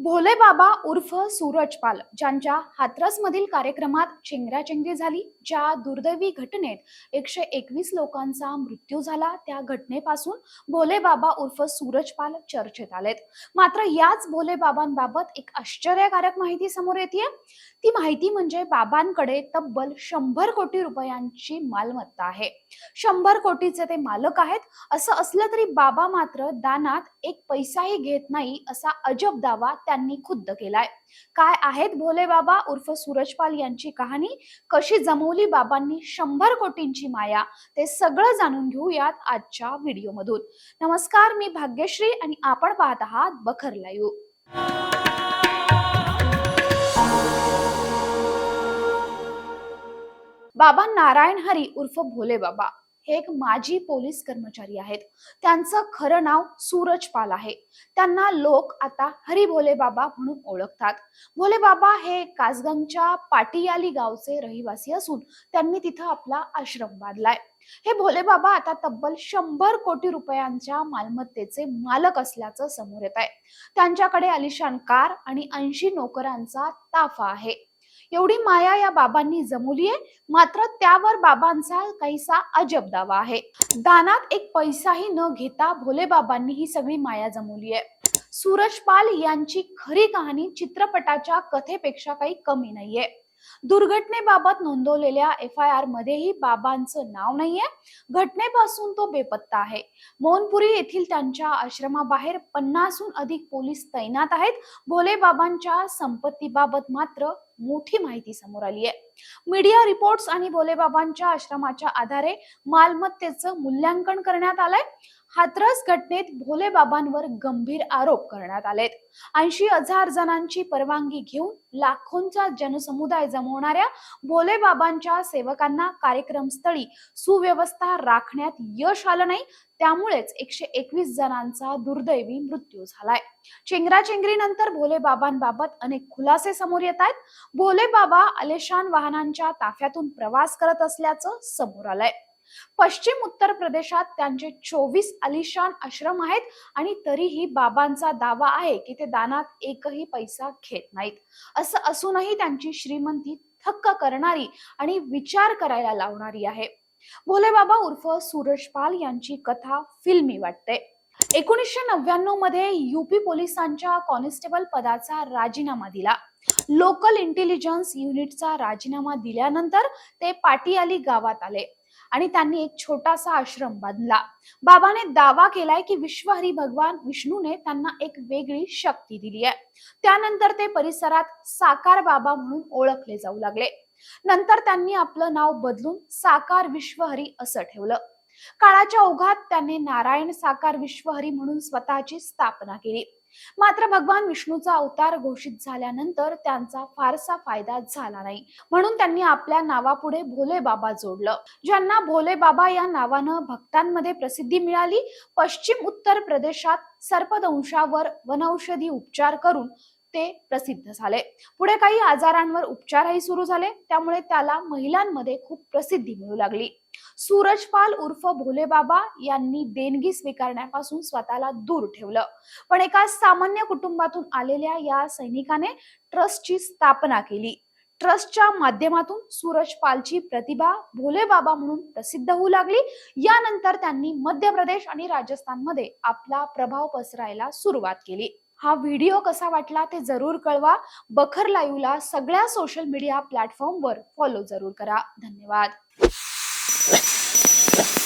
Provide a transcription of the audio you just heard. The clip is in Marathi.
भोले बाबा उर्फ सूरजपाल ज्यांच्या हाथरसमधील कार्यक्रमात चेंगराचेंगरी झाली ज्या दुर्दैवी घटनेत एकशे एकवीस लोकांचा मृत्यू झाला त्या घटनेपासून भोले बाबा उर्फ सूरजपाल चर्चेत आलेत. मात्र याच भोले बाबांबाबत एक आश्चर्यकारक माहिती समोर येते ती माहिती म्हणजे बाबांकडे तब्बल शंभर कोटी रुपयांची मालमत्ता आहे. शंभर कोटीचे ते मालक आहेत. असं असलं तरी बाबा मात्र दानात एक पैसाही घेत नाही असा अजब दावा त्यांनी खुद्द केलाय. काय आहेत भोले बाबा? उर्फ सूरजपाल यांची कहाणी? कशी जमवली बाबांनी शंभर कोटींची माया? ते सगळं जाणून घेऊयात आजच्या व्हिडिओमधून. नमस्कार मी भाग्यश्री आणि आपण पाहत आहात बखर लाईव्ह. बाबा नारायण हरी उर्फ भोले बाबा हे एक माजी पोलीस कर्मचारी आहेत. त्यांचं खरं नाव सूरज पाल आहे. त्यांना लोक आता हरी भोले बाबा म्हणून ओळखतात. भोले बाबा हे कासगंजच्या पाटियाली गावचे रहिवासी असून त्यांनी तिथं आपला आश्रम बांधलाय. हे भोले बाबा आता तब्बल शंभर कोटी रुपयांच्या मालमत्तेचे मालक असल्याचं समोर येत आहे त्यांच्याकडे अलिशान कार आणि ऐंशी नोकरांचा ताफा आहे. एवढी माया या बाबांनी जमवली आहे. मात्र त्यावर बाबांचा काहीसा अजब दावा आहे. दानात एक पैसाही न घेता भोले बाबांनी ही सगळी माया जमवली आहे. सूरजपाल यांची खरी कहाणी चित्रपटाच्या कथेपेक्षा काही कमी नाहीये. दुर्घटनेबाबत नोंदवलेल्या एफ आय आर मध्येही बाबांचं नाव नाहीये. घटनेपासून तो बेपत्ता आहे. मोहनपुरी येथील त्यांच्या आश्रमाबाहेर पन्नासहून अधिक पोलीस तैनात आहेत. भोले बाबांच्या संपत्तीबाबत मात्र मोठी माहिती समोर आली आहे. मीडिया रिपोर्ट्स आणि भोलेबाबांच्या आश्रमाच्या आधारे मालमत्तेचं मूल्यांकन करण्यात आलंय. हाथरस घटनेत भोले बाबांवर गंभीर आरोप करण्यात आलेत. ऐंशी हजार जणांची परवानगी घेऊन लाखोंचा जनसमुदाय जमवणाऱ्या भोले बाबांच्या सेवकांना कार्यक्रमस्थळी सुव्यवस्था राखण्यात यश आलं नाही त्यामुळेच एकशे एकवीस जणांचा दुर्दैवी मृत्यू झालाय. चेंगराचेंगरीनंतर भोले बाबांबाबत अनेक खुलासे समोर येत आहेत. भोले बाबा आलेशान वाहनांच्या ताफ्यातून प्रवास करत असल्याचं समोर आलंय. पश्चिम उत्तर प्रदेशात त्यांचे चोवीस अलिशान आश्रम आहेत आणि तरीही बाबांचा दावा आहे की ते दानात एकही पैसा घेत नाहीत. असं असूनही त्यांची श्रीमंती थक्क करणारी आणि विचार करायला लावणारी आहे. भोले बाबा उर्फ सूरजपाल यांची कथा फिल्मी वाटते. एकोणीसशे नव्याण्णवमध्ये युपी पोलिसांच्या कॉन्स्टेबल पदाचा राजीनामा दिला. लोकल इंटेलिजन्स युनिटचा राजीनामा दिल्यानंतर ते पाटियाली गावात आले. आणि त्यांनी एक छोटासा आश्रम बांधला. बाबाने दावा केलाय की विश्वहरी भगवान विष्णूने त्यांना एक वेगळी शक्ती दिली आहे. त्यानंतर ते परिसरात साकार बाबा म्हणून ओळखले जाऊ लागले. नंतर त्यांनी आपलं नाव बदलून साकार विश्वहरी असं ठेवलं. काळाच्या ओघात त्यांनी नारायण साकार विश्वहरी म्हणून स्वतःची स्थापना केली. मात्र भगवान विष्णूचा अवतार घोषित झाल्यानंतर त्यांचा फारसा फायदा झाला नाही. म्हणून त्यांनी आपल्या नावापुढे भोले बाबा जोडलं. ज्यांना भोले बाबा या नावानं भक्तांमध्ये प्रसिद्धी मिळाली पश्चिम उत्तर प्रदेशात सर्पदंशावर वनौषधी उपचार करून ते प्रसिद्ध झाले. पुढे काही आजारांवर उपचारही सुरू झाले त्यामुळे त्याला महिलांमध्ये खूप प्रसिद्धी मिळू लागली. सूरजपाल उर्फ भोले बाबा यांनी देणगी स्वीकारण्यापासून स्वतःला दूर ठेवलं. पण एका सामान्य कुटुंबातून आलेल्या या सैनिकाने ट्रस्टची स्थापना केली. ट्रस्टच्या माध्यमातून सूरजपालची प्रतिभा भोले बाबा म्हणून प्रसिद्ध होऊ लागली. यानंतर त्यांनी मध्य प्रदेश आणि राजस्थानमध्ये आपला प्रभाव पसरायला सुरुवात केली. हा व्हिडिओ कसा वाटला ते जरूर कळवा. बखर लाईव्हला सगळ्या सोशल मीडिया प्लॅटफॉर्मवर फॉलो जरूर करा. धन्यवाद. 何?